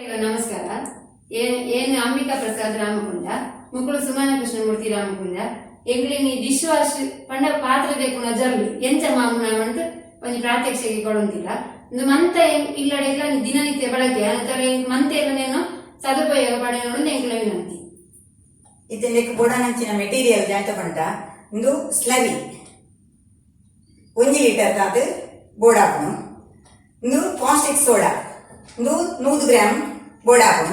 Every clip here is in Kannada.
ಈಗ ನಮಸ್ಕಾರ ಏನ್ ಏನ್ ಅಂಬಿಕಾ ಪ್ರಸಾದ್ ರಾಮಕುಂಡ ಮುಕ್ಕಳು ಸುಮನ ಕೃಷ್ಣಮೂರ್ತಿ ರಾಮಕುಂಡ ಎಂಗ್ಲಿನಿ ಡಿಶ್ ವಾಶ್ ಪಂಡ ಪಾತ್ರೆ ಬೇಕು ನಜರ್ಲು ಎಂಚ ಮಾಮೂನ ಅಂಟು ಒಂಜಿ ಪ್ರಾತ್ಯಕ್ಷಿಕೆ ಕೊಡೊಂದಿಲ್ಲ ಒಂದು ಮಂತ ಏನ್- ಇಲ್ಲಡೆಗ್ಲ ದಿನನಿತ್ಯ ಬಳಕೆ ಅಂತರ ಮಂತ ಎಲ್ಲ ನೇನು ಸದುಪಯೋಗ ಪಡೆಯೋದು ಎಂಗ್ಲ ವಿನಂತಿ ಇದಕ್ಕೆ ಬುಡನಂಚಿನ ಮೆಟೀರಿಯಲ್ ಜಾತ ಪಂಡ ಒಂದು ಸ್ಲರಿ ಒಂಜಿ ಲೀಟರ್ ಕಾದು ಬೋಡಾಪುನು ಒಂದು ಕಾಸ್ಟಿಕ್ ಸೋಡಾ ಒಂದು ನೂರು ಗ್ರಾಮ್ ಬೋರ್ಡ್ ಹಾಕೋಣ.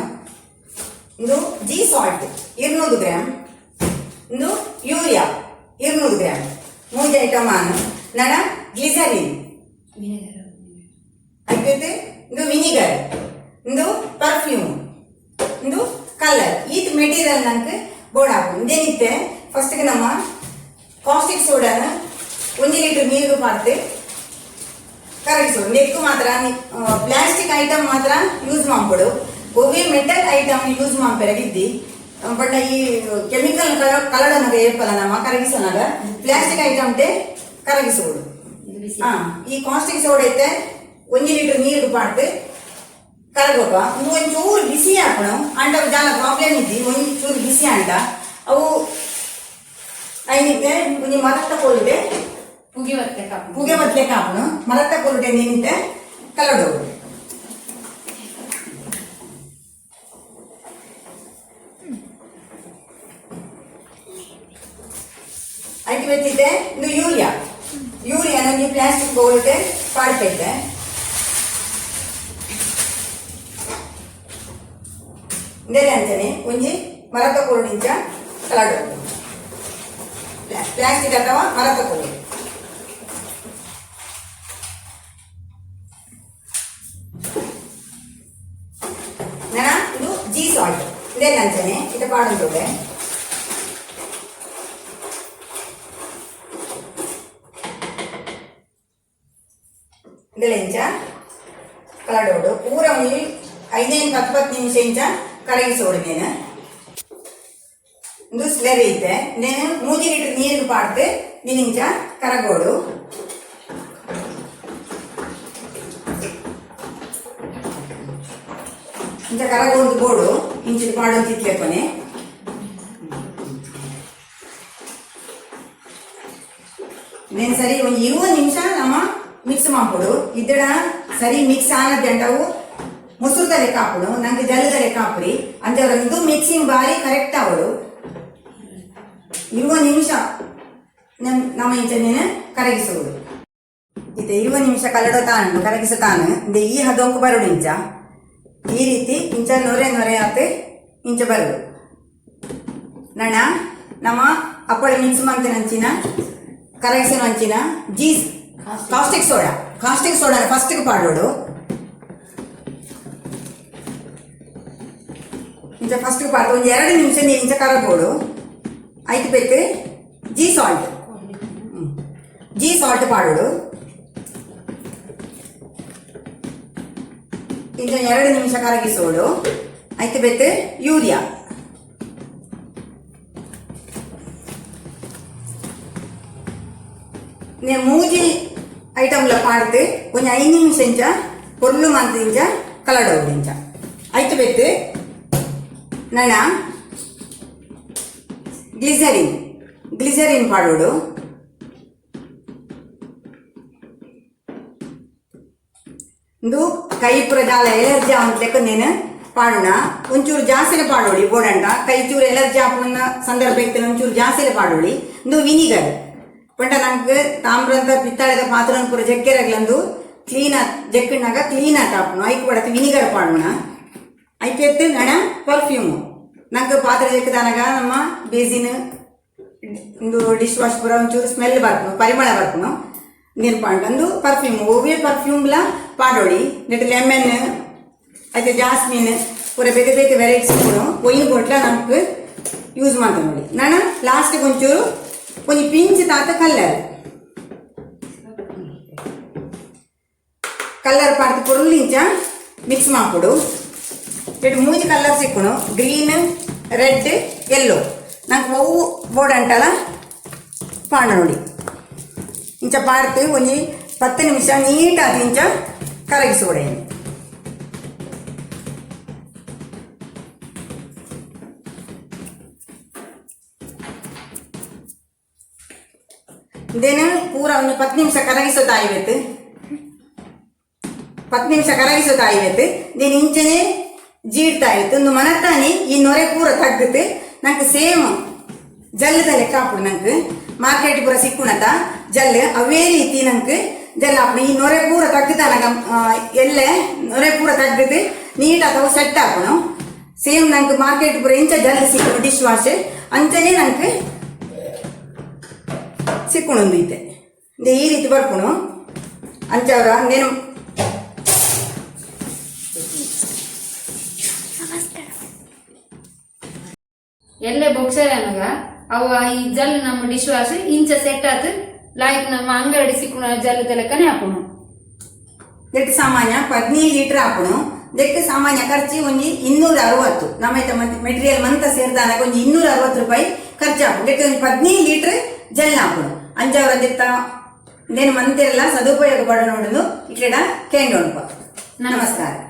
ಇದು ಜಿ ಸಾಲ್ಟ್ ಇರ್ನೂರು ಗ್ರಾಮ್ ಇದು ಯೂರಿಯಾ, ಇರ್ನೂರು ಗ್ರಾಮ್ ಮೂರು ಐಟಮ್ ಆನು ನಣ ಗ್ಲಿಸರಿನ್. ಆಯ್ತೈತೆ ಇದು ವಿನಿಗರ್ ಇದು ಪರ್ಫ್ಯೂಮ್ ಇದು ಕಲರ್ ಈ ಮೆಟೀರಿಯಲ್ ನಂಗೆ ಬೋಡಾಪು ಹಾಕೋಣ. ಇದೇನಿತ್ತೆ? ಫಸ್ಟ್ಗೆ ನಮ್ಮ ಕಾಸ್ಟಿಕ್ ಸೋಡಾನ ಒಂದು ಲೀಟರ್ ನೀರು ಮಾಡ್ತೆ. ಕರಗಿಸೋಡು ನೆಕ್ಕು ಮಾತ್ರ ಪ್ಲಾಸ್ಟಿಕ್ ಐಟಮ್ ಮಾತ್ರ ಯೂಸ್ ಮಾಡ್ಬಿಡು ಒವ್ವೇ ಮೆಟಲ್ ಐಟಮ್ ಯೂಸ್ ಮಾಡ್ಪೆರಗಿದ್ದಿ ಬಟ್ ಈ ಕೆಮಿಕಲ್ ಕಲಡನಾಗ ಏರ್ಪಲ್ಲ ನಮ್ಮ ಕರಗಿಸನಾಗ. ಪ್ಲಾಸ್ಟಿಕ್ ಐಟಮ್ ಟೆ ಕರಗಿಸೋಡು ಹಾ ಈ ಕಾಸ್ಟಿಕ್ ಸೋಡ್ ಐತೆ ಒಂದು ಲೀಟರ್ ನೀರು ಪಾಡ್ದು ಕರಗೋಪ ಒಂಚೂರು ಬಿಸಿ ಹಾಕೋಣ. ಅಂಡ ಜಾಲ ಪ್ರಾಬ್ಲಮ್ ಇದ್ದಿ ಒಂಚೂರು ಬಿಸಿ ಅಂಡ. ಅವು ಐನಿತ್ತೆ ಒಂಜಿ ಮರತ್ತ ಕೋಲಿದೆ ಪುಗಿ ಬತ್ತೆ ಕಾಪು ಪುಗೆ ಬದ್ಲೆಕ್ ಹಾಕೋಣ ಮರತ್ತ ಕೋಲಿದೆ ನಿಂತೆ ಕಲಡೋದು. ಐಟಿ ಬೆತ್ತಿದ್ದೆ ಇದು ಯೂರಿಯಾ ಯೂರಿಯಾ ನನಗೆ ಪ್ಲಾಸ್ಟಿಕ್ ಬೌಲ್ಗೆ ಪಾಡ್ತೈತೆ ಇಂದೇನೆ ಅಂತಾನೆ ಒಂಜಿ ಮರದ ಕೊರಡಿಂಚ ಕಲಾಡು ಪ್ಲಾಸ್ಟಿಕ್ ಅಥವಾ ಮರದ ಕೊರಡು ನನ ಇದು ಜಿ ಸಾಲ್ಟ್ ಇದೇನೆ ಅಂತಾನೆ ಇದು ಪಾಡಂತೋಡೆ ಇಂದಳೆಂಚ ಕಲಡೋಡು ಪೂರ ಮುಗಿ ಐದೈದು ಹತ್ತೊಂಬತ್ತು ನಿಮಿಷ ಇಂಚ ಕರಗಿಸೋಡು ನೇನು ಇಂದು ಸ್ಲೆರಿ ಇದ್ದೆ. ನೇನು ಮೂಜಿ ಲೀಟರ್ ನೀರು ಪಾಡ್ದು ನಿನ್ನಿಂಚ ಕರಗೋಡು. ಇಂಚ ಕರಗೋದು ಬೋಡು. ಇಂಚಿನ ಪಾಡೋ ತಿತ್ಲೆ ಕೊನೆ. ನೇನು ಸರಿ, ಒಂದು ಇರುವ ನಿಮಿಷ ನಮ್ಮ ಮಿಕ್ಸ್ ಮಾಡ್ಕೊಡು. ಇದ್ದಡ ಸರಿ ಮಿಕ್ಸ್ ಆನದಂಡವು ಮೊಸರುದ ಲೆಕ್ಕ ಕಾಪುಡು ನಂಗೆ ಜಲದ ಲೆಕ್ಕ ಹಾಕ್ರಿ ಅಂದ್ರೆ ಇದು ಮಿಕ್ಸಿಂಗ್ ಬಾರಿ ಕರೆಕ್ಟ್ ಅವಳು ಇರುವ ನಿಮಿಷ ನಮ್- ನಮ್ಮ ಇಂಚನೇನೆ ನೀನು ಕರಗಿಸುವುದು ಇದು ಇರುವ ನಿಮಿಷ ಕಲಡೋ ತಾನು, ಕರಗಿಸ ತಾನು. ಇದು ಈ ಹದೊಂಕು ಬರೋಡು ಇಂಚ ಈ ರೀತಿ ಇಂಚ ನೊರೆ ನೊರೆ ಆತೆ ಇಂಚ ಬರೋಡು ನಣ ನಮ್ಮ ಅಪ್ಪಳ ಮಿಕ್ಸ್ ಮಾಡ್ತೇನೆ ಅಂಚಿನ ಕರಗಿಸಿನ ಅಂಚಿನ. ಜೀಸ್ ಕಾಸ್ಟಿಕ್ ಸೋಡಾ ಕಾಸ್ಟಿಕ್ ಸೋಡಾ ಫಸ್ಟ್ಗೆ ಪಾಡೋಡು ಇಂಚ ಫಸ್ಟ್ಗೆ ಪಾಡು ಒಂದು ಎರಡು ನಿಮಿಷ ನೀರು ಇಂಚ ಕರಗೋಡು ಆಯ್ತು ಬೇಕು ಜಿ ಸಾಲ್ಟ್ ಜಿ ಸಾಲ್ಟ್ ಪಾಡೋಡು ಇಂಚ ಎರಡು ನಿಮಿಷ ಕರಗಿಸೋಡು ಆಯ್ತು ಬೇಕು ಯೂರಿಯಾ నేను ஐட்டம்ல பார்த்து கொஞ்சம் ஐனியும் செஞ்சா பொருளும் மாத்திஞ்சா கலட ஒடிஞ்சா ஐட்டு பெத்து நனா கிளிசரின் கிளிசரின் பாடோடு ಇಂದು ಕೈಪುರದಾಲ ಎಲರ್ಜಿ ಅಂತ ನೇನು ಪಾಡೋಣ ಒಂಚೂರು ಜಾಸ್ತಿನ ಪಾಡೋಳಿ ಬೋಡಂಟ ಕೈ ಚೂರು ಎಲರ್ಜಿ ಹಾಕೋಣ ಸಂದರ್ಭ ಇತ್ತು ಒಂಚೂರು ಜಾಸ್ತಿನ ಪಾಡೋಳಿ ಇಂದು ವಿನಿಗರ್ ಪಂಡ ನಮ್ಗೆ ತಾಮ್ರಂತ ಪಿತ್ತಾಳೆದ ಪಾತ್ರೆ ಪೂರ ಜಕ್ಕೆರಗ್ಲಂದು ಕ್ಲೀನ ಜಕ್ಕಿನಾಗ ಕ್ಲೀನ ಟಾಪನು ಐಕ್ ಬಡತ್ತೆ ವಿನಿಗರ್ ಪಾಡೋಣ ಐಕೆತ್ತು ಗಣ ಪರ್ಫ್ಯೂಮ್ ನಂಗೆ ಪಾತ್ರೆ ಜಕ್ಕದಾನಾಗ ನಮ್ಮ ಬೇಸಿನ್ ಇಂದು ಡಿಶ್ ವಾಶ್ ಪೂರ ಒಂಚೂರು ಸ್ಮೆಲ್ ಬರ್ತು ಪರಿಮಳ ಬರ್ಪನು ನೀರು ಪಾಂಡಂದು ಪರ್ಫ್ಯೂಮ್ ಒವಿ ಪರ್ಫ್ಯೂಮ್ ಲ ಪಾಡೋಳಿ ನೆಟ್ ಲೆಮನ್ ಅದೇ ಜಾಸ್ಮಿನ್ ಪೂರ ಬೇಗ ಬೇಗ ವೆರೈಟೀಸ್ ಕೊಡು ಒಯ್ಯಿನ ಕೊಟ್ಲ ನಮ್ಗೆ ಯೂಸ್ ಮಾಡ್ತಾ ನೋಡಿ ನಾನು ಲಾಸ್ಟಿಗೆ ಒಂಚೂರು కొంచెం పించి తాత కల్లర్ ಕಲ್ಲರ್ ಪಾಡ್ದು ಪುರುಳಿಂಚ ಮಿಕ್ಸ್ ಮಾಡ್ಕೊಡು ಇಟ್ಟು ಮೂಜಿ ಕಲರ್ ಸಿಕ್ಕುನು ಗ್ರೀನ್ ರೆಡ್ ಯೆಲ್ಲೋ ನಂಗೆ ಹೂವು ಬೋರ್ಡ್ ಅಂಟಲ್ಲ ಪಾಡ ನೋಡಿ ಇಂಚ ಪಾಡ್ತು ಒಂಜಿ ಪತ್ತು ನಿಮಿಷ ನೀಟಾಗಿ ಇಂಚ ಕರಗಿಸೋಡೆ ಇದೇನು? ಪೂರ ಒಂದು ಪತ್ತು ನಿಮಿಷ ತಾಯಿ ಆಯ್ಬೇಕು ಪತ್ತು ನಿಮಿಷ ಕರಗಿಸೋದು ಆಯ್ಬೇಕು ದೇನ್ ಇಂಚನೆ ಜೀಡ್ತಾ ಇತ್ತು ಒಂದು ಮನತಾನಿ ಈ ನೊರೆ ಪೂರ ತಗ್ಗುತ್ತೆ. ನಂಗೆ ಸೇಮ್ ಜಲ್ಲದ ಲೆಕ್ಕ ಹಾಕ್ಬಿಡು ನಂಗೆ. ಮಾರ್ಕೆಟ್ ಪೂರ ಸಿಕ್ಕುಣತ ಜಲ್ ಅವೇ ರೀತಿ ನಂಗೆ ಜಲ್ ಹಾಕ್ಬಿಡು ಈ ನೊರೆ ಪೂರ ತಗ್ಗದ ನನಗ ಎಲ್ಲೆ ನೊರೆ ಪೂರ ತಗ್ಗದು ನೀಟ್ ಅಥವಾ ಸೆಟ್ ಹಾಕೋಣ. ಸೇಮ್ ನಂಗೆ ಮಾರ್ಕೆಟ್ ಪೂರ ಇಂಚ ಜಲ್ ಸಿಕ್ಕು ಡಿಶ್ ವಾಶ್ ಅಂಚನೆ ನಂಗೆ ಸಿಕ್ಕುಣೊಂದು ಇದೆ ಇಂದೆ ಈ ರೀತಿ ಬರ್ಕೊಣು ಅಂಚವ್ರ ನೇನು ಎಲ್ಲೇ ಬೊಕ್ಸರ್ ಅನ್ನಗ ಅವ ಈ ಜಲ್ ನಮ್ಮ ಡಿಶ್ ವಾಶ್ ಇಂಚ ಸೆಟ್ ಆತು ಲೈಕ್ ನಮ್ಮ ಅಂಗಡಿ ಸಿಕ್ಕುನ ಜಲ್ ತಲಕನೆ ಹಾಕೋಣ. ದೆಟ್ಟು ಸಾಮಾನ್ಯ ಹದಿನೈದು ಲೀಟರ್ ಹಾಕೋಣ. ದೆಟ್ಟು ಸಾಮಾನ್ಯ ಖರ್ಚು ಒಂಜಿ ಇನ್ನೂರ ಅರವತ್ತು. ನಮ್ಮೈತ ಮೆಟೀರಿಯಲ್ ಮಂತ ಸೇರ್ದಾನಾಗ ಒಂಜಿ ಇನ್ನೂರ ಅರವತ್ತು ರೂಪಾಯಿ ಖರ್ಚು ಹಾಕೋಣ ದೆಟ್ಟು ಒಂದು ಹದಿನೈದು ಲೀಟರ್ ಜಲ್ ಹಾಪುಣು ಅಂಜವರ ದೆತ್ತ ನೇನು ಮಂತೆಲ್ಲ ಸದುಪಯೋಗ ಪಡ ನೋಡುದು ಇಟ್ಲೆಡ ಕೇಂದ್ರ ನಮಸ್ಕಾರ